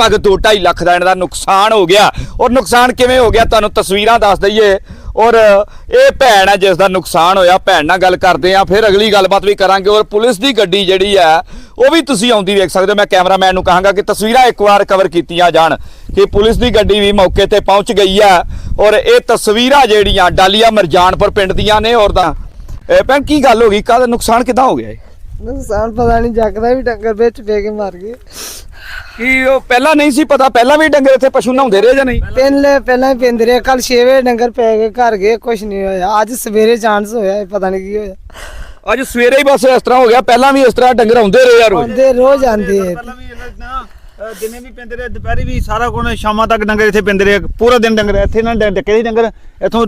ਲਗਭਗ 2.5 ਲੱਖ ਦਾ ਇਹਨਾਂ ਦਾ ਨੁਕਸਾਨ ਹੋ ਗਿਆ। ਔਰ ਨੁਕਸਾਨ ਕਿਵੇਂ ਹੋ ਗਿਆ ਤੁਹਾਨੂੰ ਤਸਵੀਰਾਂ ਦੱਸ ਦਈਏ। ਔਰ ਇਹ ਭੈਣ ਹੈ ਜਿਸ ਦਾ ਨੁਕਸਾਨ ਹੋਇਆ, ਭੈਣ ਨਾਲ ਗੱਲ ਕਰਦੇ ਆ, ਫਿਰ ਅਗਲੀ ਗੱਲਬਾਤ ਵੀ ਕਰਾਂਗੇ। ਔਰ ਪੁਲਿਸ ਦੀ ਗੱਡੀ ਜਿਹੜੀ ਹੈ ਉਹ ਵੀ ਤੁਸੀਂ ਆਉਂਦੀ ਵੇਖ ਸਕਦੇ ਹੋ। ਮੈਂ ਕੈਮਰਾਮੈਨ ਨੂੰ ਕਹਾਂਗਾ ਕਿ ਤਸਵੀਰਾਂ ਇੱਕ ਵਾਰ ਕਵਰ ਕੀਤੀਆਂ ਜਾਣ ਕਿ ਪੁਲਿਸ ਦੀ ਗੱਡੀ ਵੀ ਮੌਕੇ ਤੇ ਪਹੁੰਚ ਗਈ ਹੈ ਔਰ ਇਹ ਤਸਵੀਰਾਂ ਜਿਹੜੀਆਂ ਡਾਲੀਆ ਮਰਜਾਨਪੁਰ ਪਿੰਡ ਦੀਆਂ ਨੇ। ਔਰ ਦਾ ਇਹ ਭੈਣ, ਕੀ ਗੱਲ ਹੋ ਗਈ? ਕਾਹਦਾ ਨੁਕਸਾਨ ਕਿਦਾਂ ਹੋ ਗਿਆ ਇਹ? ਨੁਕਸਾਨ ਪਤਾ ਨਹੀਂ ਜੱਗਦਾ ਵੀ ਡੰਗਰ ਵਿੱਚ ਪੈ ਕੇ ਮਰ ਗਏ। ਕੀ ਉਹ ਪਹਿਲਾਂ ਨਹੀਂ ਸੀ ਪਤਾ ਪਹਿਲਾਂ ਵੀ ਡੰਗਰ ਇੱਥੇ ਪਸ਼ੂ ਨਹਾਉਂਦੇ ਰਹੇ ਜਾਂ ਨਹੀਂ? ਪਹਿਲੇ ਪਹਿਲਾਂ ਹੀ ਪਿੰਦੇ ਰਹੇ। ਕੱਲ 6 ਵਜੇ ਡੰਗਰ ਪੈ ਗਏ ਘਰ ਗਏ ਕੁਝ ਨਹੀਂ ਹੋਇਆ। ਅੱਜ ਸਵੇਰੇ ਚਾਂਸ ਹੋਇਆ ਪਤਾ ਨਹੀਂ ਕੀ ਹੋਇਆ। ਅੱਜ ਸਵੇਰੇ ਹੀ ਬਸ ਇਸ ਤਰ੍ਹਾਂ ਹੋ ਗਿਆ। ਪਹਿਲਾਂ ਵੀ ਇਸ ਤਰ੍ਹਾਂ ਡੰਗਰ ਆਉਂਦੇ ਰਹੇ ਯਾਰ ਆਉਂਦੇ ਰੋਜ਼ ਆਉਂਦੇ ਆ। ਪਹਿਲਾਂ ਵੀ ਇਹਨਾਂ ਦਿਨੇ ਵੀ ਪੈਂਦੇ ਰਹੇ ਦੁਪਹਿਰੇ ਵੀ ਸਾਰਾ ਕੋਣ ਸ਼ਾਮਾਂ ਤੱਕ ਡੰਗਰ ਇੱਥੇ ਪੈਂਦੇ ਰਹੇ। ਪੂਰਾ ਦਿਨ ਡੰਗਰ ਇੱਥੇ ਨਾ ਡੱਕੇ ਸੀ ਡੰਗਰ। ਇੱਥੋਂ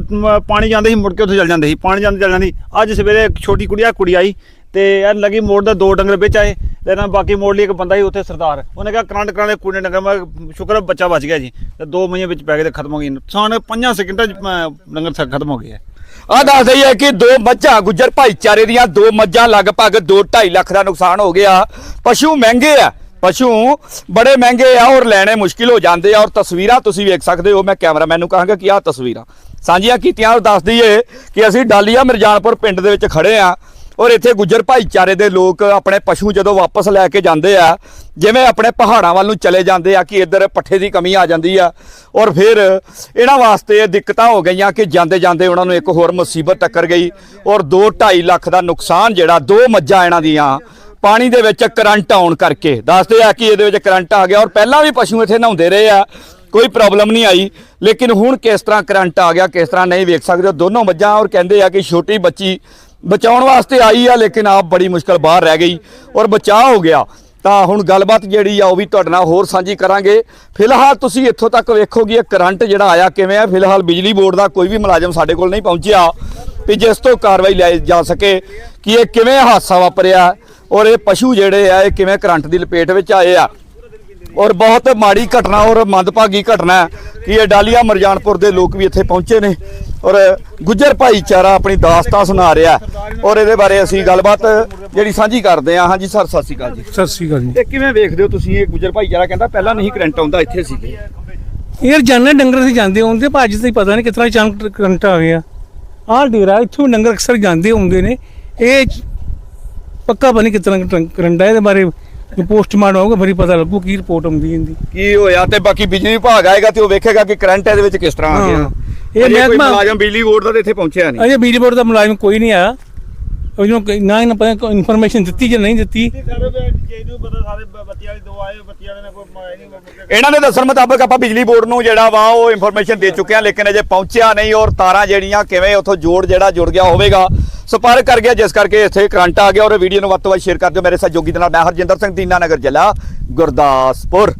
ਪਾਣੀ ਜਾਂਦੇ ਸੀ ਮੁੜ ਕੇ ਉੱਥੇ ਚੱਲ ਜਾਂਦੇ ਸੀ। ਪਾਣੀ ਜਾਂਦੇ ਚੱਲ ਜਾਂਦੀ। ਅੱਜ ਸਵੇਰੇ ਇੱਕ ਛੋਟੀ ਕੁੜੀ ਆ ਕੁੜੀ ਆਈ। ਤੇ ਯਾਰ ਲੱਗੀ ਮੋੜ ਦਾ ਦੋ ਡੰਗਰ ਵਿੱਚ ਆਏ, ਤੇ ਨਾ ਬਾਕੀ ਮੋੜ ਲਈ ਇੱਕ ਬੰਦਾ ਸੀ ਉੱਥੇ ਸਰਦਾਰ। ਉਹਨੇ ਕਿਹਾ, ਕਰੰਟ ਕਰਾਣੇ ਕੁੜੀ ਨੇ ਡੰਗਰ। ਮੈਂ ਸ਼ੁਕਰ ਬੱਚਾ ਬਚ ਗਿਆ ਜੀ। ਤੇ ਦੋ ਮਹੀਨੇ ਵਿੱਚ ਪੈ ਗਏ ਤੇ ਖਤਮ ਹੋ ਗਈ ਨੁਕਸਾਨ 5 ਸਕਿੰਟਾਂ ਚ ਡੰਗਰ ਖਤਮ ਹੋ ਗਏ ਆ। ਆ ਦੱਸ ਦਈਏ ਕਿ ਦੋ ਮੱਝਾਂ, ਗੁੱਜਰ ਭਾਈਚਾਰੇ ਦੀਆਂ ਦੋ ਮੱਝਾਂ ਲਗਭਗ 2.5 ਲੱਖ ਦਾ ਨੁਕਸਾਨ ਹੋ ਗਿਆ। ਪਸ਼ੂ ਮਹਿੰਗੇ ਆ। ਪਸ਼ੂ ਬੜੇ ਮਹਿੰਗੇ ਆ ਔਰ ਲੈਣੇ ਮੁਸ਼ਕਿਲ ਹੋ ਜਾਂਦੇ ਆ ਔਰ ਤਸਵੀਰਾਂ ਤੁਸੀਂ ਵੇਖ ਸਕਦੇ ਹੋ। ਮੈਂ ਕੈਮਰਾਮੈਨ ਨੂੰ ਕਹਾਂਗਾ ਕਿ ਆਹ ਤਸਵੀਰਾਂ ਸਾਂਝੀਆਂ ਕੀਤੀਆਂ। ਔਰ ਦੱਸ ਦਈਏ ਕਿ ਅਸੀਂ ਡਾਲੀਆ ਮਿਰਜਾਨਪੁਰ ਪਿੰਡ ਦੇ ਵਿੱਚ ਖੜੇ ਆ। ਔਰ ਇੱਥੇ ਗੁੱਜਰ ਭਾਈਚਾਰੇ ਦੇ ਲੋਕ ਆਪਣੇ ਪਸ਼ੂ ਜਦੋਂ ਵਾਪਸ ਲੈ ਕੇ ਜਾਂਦੇ ਆ, ਜਿਵੇਂ ਆਪਣੇ ਪਹਾੜਾਂ ਵੱਲ ਨੂੰ ਚਲੇ ਜਾਂਦੇ ਆ ਕਿ ਇੱਧਰ ਪੱਠੇ ਦੀ ਕਮੀ ਆ ਜਾਂਦੀ ਆ, ਔਰ ਫਿਰ ਇਹਨਾਂ ਵਾਸਤੇ ਦਿੱਕਤਾਂ ਹੋ ਗਈਆਂ ਕਿ ਜਾਂਦੇ ਜਾਂਦੇ ਉਹਨਾਂ ਨੂੰ ਇੱਕ ਹੋਰ ਮੁਸੀਬਤ ਟੱਕਰ ਗਈ, ਔਰ 2.5 ਲੱਖ ਦਾ ਨੁਕਸਾਨ ਜਿਹੜਾ, ਦੋ ਮੱਝਾਂ ਇਹਨਾਂ ਦੀਆਂ, ਪਾਣੀ ਦੇ ਵਿੱਚ ਕਰੰਟ ਆਉਣ ਕਰਕੇ। ਦੱਸਦੇ ਆ ਕਿ ਇਹਦੇ ਵਿੱਚ ਕਰੰਟ ਆ ਗਿਆ, ਔਰ ਪਹਿਲਾਂ ਵੀ ਪਸ਼ੂ ਇੱਥੇ ਨਹਾਉਂਦੇ ਰਹੇ ਆ, ਕੋਈ ਪ੍ਰੋਬਲਮ ਨਹੀਂ ਆਈ, ਲੇਕਿਨ ਹੁਣ ਕਿਸ ਤਰ੍ਹਾਂ ਕਰੰਟ ਆ ਗਿਆ, ਕਿਸ ਤਰ੍ਹਾਂ ਨਹੀਂ ਵੇਖ ਸਕਦੇ ਹੋ ਦੋਨੋਂ ਮੱਝਾਂ, ਔਰ ਕਹਿੰਦੇ ਆ ਕਿ ਛੋਟੀ ਬੱਚੀ ਬਚਾਉਣ ਵਾਸਤੇ ਆਈ ਆ, ਲੇਕਿਨ ਆਪ ਬੜੀ ਮੁਸ਼ਕਲ ਬਾਹਰ ਰਹਿ ਗਈ ਔਰ ਬਚਾਅ ਹੋ ਗਿਆ। ਤਾਂ ਹੁਣ ਗੱਲਬਾਤ ਜਿਹੜੀ ਆ, ਉਹ ਵੀ ਤੁਹਾਡੇ ਨਾਲ ਹੋਰ ਸਾਂਝੀ ਕਰਾਂਗੇ। ਫਿਲਹਾਲ ਤੁਸੀਂ ਇੱਥੋਂ ਤੱਕ ਵੇਖੋਗੇ ਇਹ ਕਰੰਟ ਜਿਹੜਾ ਆਇਆ ਕਿਵੇਂ ਆ। ਫਿਲਹਾਲ ਬਿਜਲੀ ਬੋਰਡ ਦਾ ਕੋਈ ਵੀ ਮੁਲਾਜ਼ਮ ਸਾਡੇ ਕੋਲ ਨਹੀਂ ਪਹੁੰਚਿਆ ਵੀ ਜਿਸ ਤੋਂ ਕਾਰਵਾਈ ਲਈ ਜਾ ਸਕੇ ਕਿ ਇਹ ਕਿਵੇਂ ਹਾਦਸਾ ਵਾਪਰਿਆ ਔਰ ਇਹ ਪਸ਼ੂ ਜਿਹੜੇ ਆ, ਇਹ ਕਿਵੇਂ ਕਰੰਟ ਦੀ ਲਪੇਟ ਵਿੱਚ ਆਏ ਆ। ਔਰ ਬਹੁਤ ਮਾੜੀ ਘਟਨਾ ਔਰ ਮੰਦਭਾਗੀ ਘਟਨਾ ਕਿ ਇਹ ਡਾਲੀਆ ਮਰਜਾਨਪੁਰ ਦੇ ਲੋਕ ਵੀ ਇੱਥੇ ਪਹੁੰਚੇ ਨੇ। ਔਰ ਗੁੱਜਰ ਭਾਈਚਾਰਾ ਆਪਣੀ ਦਾਸਤਾਨ ਸੁਣਾ ਰਿਹਾ ਔਰ ਇਹਦੇ ਬਾਰੇ ਅਸੀਂ ਗੱਲਬਾਤ ਜਿਹੜੀ ਸਾਂਝੀ ਕਰਦੇ ਹਾਂ। ਹਾਂਜੀ ਸਰ ਸਤਿ ਸ਼੍ਰੀ ਅਕਾਲ ਜੀ। ਸਤਿ ਸ੍ਰੀ ਅਕਾਲ ਜੀ। ਇਹ ਕਿਵੇਂ ਵੇਖਦੇ ਹੋ ਤੁਸੀਂ ਇਹ ਗੁੱਜਰ ਭਾਈਚਾਰਾ? ਕਹਿੰਦਾ ਪਹਿਲਾਂ ਨਹੀਂ ਕਰੰਟ ਆਉਂਦਾ ਇੱਥੇ ਸੀਗੇ। ਯਾਰ ਜਾਨੇ ਡੰਗਰ ਸੀ ਜਾਂਦੇ ਹੁੰਦੇ ਭਾਜੀ ਤੇ ਪਤਾ ਨਹੀਂ ਕਿਤਨਾ ਚੰਕ ਕਰੰਟ ਆ ਗਿਆ। ਆਹ ਡੇਰਾ ਇੱਥੋਂ ਡੰਗਰ ਅਕਸਰ ਜਾਂਦੇ ਹੁੰਦੇ ਨੇ। ਇਹ ਪੱਕਾ ਬਣੀ ਕਿਤਨਾ ਕਰੰਟ ਆ ਇਹਦੇ ਬਾਰੇ ਪੋਸਟਮਾਰਟਮ ਹੋਊਗਾ ਫਿਰ ਪਤਾ ਲੱਗੂ ਕੀ ਰਿਪੋਰਟ ਆਉਂਦੀ ਇਹਦੀ। ਕੀ ਹੋਇਆ ਤੇ ਬਾਕੀ ਬਿਜਲੀ ਵਿਭਾਗ ਆਏਗਾ ਤੇ ਉਹ ਵੇਖੇਗਾ ਕਿ ਕਰੰਟ ਇਹਦੇ ਵਿੱਚ ਕਿਸ ਤਰ੍ਹਾਂ ਆ ਗਿਆ। ਇਹ ਮਹਿਕਮਾ- ਮੁਲਾਜ਼ਮ ਬਿਜਲੀ ਬੋਰਡ ਦਾ ਇੱਥੇ ਪਹੁੰਚਿਆ ਨਹੀਂ। ਅਜੇ ਬਿਜਲੀ ਬੋਰਡ ਦਾ ਮੁਲਾਜ਼ਮ ਕੋਈ ਨਹੀਂ ਆਇਆ। ਉਹਨੂੰ ਨਾ ਇਹਨਾਂ ਪਤਾ ਇਨਫੋਰਮੇਸ਼ਨ ਦਿੱਤੀ ਜਾਂ ਨਹੀਂ ਦਿੱਤੀ। ਸਾਰੇ ਜੇ ਨੂੰ ਪਤਾ ਸਾਰੇ ਬੱਤੀ ਵਾਲੇ ਦੋ ਆਏ ਬੱਤੀ ਵਾਲੇ ਨੇ ਕੋਈ ਨਹੀਂ ਇਹਨਾਂ ਦੇ ਦੱਸਣ ਮੁਤਾਬਕ ਆਪਾਂ ਬਿਜਲੀ ਬੋਰਡ ਨੂੰ ਜਿਹੜਾ ਵਾ ਉਹ ਇਨਫੋਰਮੇਸ਼ਨ ਦੇ ਚੁੱਕੇ ਹਾਂ ਲੇਕਿਨ ਅਜੇ ਪਹੁੰਚਿਆ ਨਹੀਂ ਔਰ ਤਾਰਾਂ ਜਿਹੜੀਆਂ ਕਿਵੇਂ ਉੱਥੋਂ ਜੋੜ ਜਿਹੜਾ ਜੁੜ ਗਿਆ ਹੋਵੇਗਾ। ਸੰਪਰਕ ਕਰ ਗਿਆ ਜਿਸ ਕਰਕੇ ਇੱਥੇ ਕਰੰਟ ਆ ਗਿਆ ਔਰ ਵੀਡੀਓ ਨੂੰ ਵੱਧ ਤੋਂ ਵੱਧ ਸ਼ੇਅਰ ਕਰ ਦਿਓ। ਮੇਰੇ ਸਹਿਯੋਗੀ ਦੇ ਨਾਲ ਮੈਂ ਹਰਜਿੰਦਰ ਸਿੰਘ ਦੀਨਾ ਨਗਰ ਜ਼ਿਲ੍ਹਾ ਗੁਰਦਾਸਪੁਰ।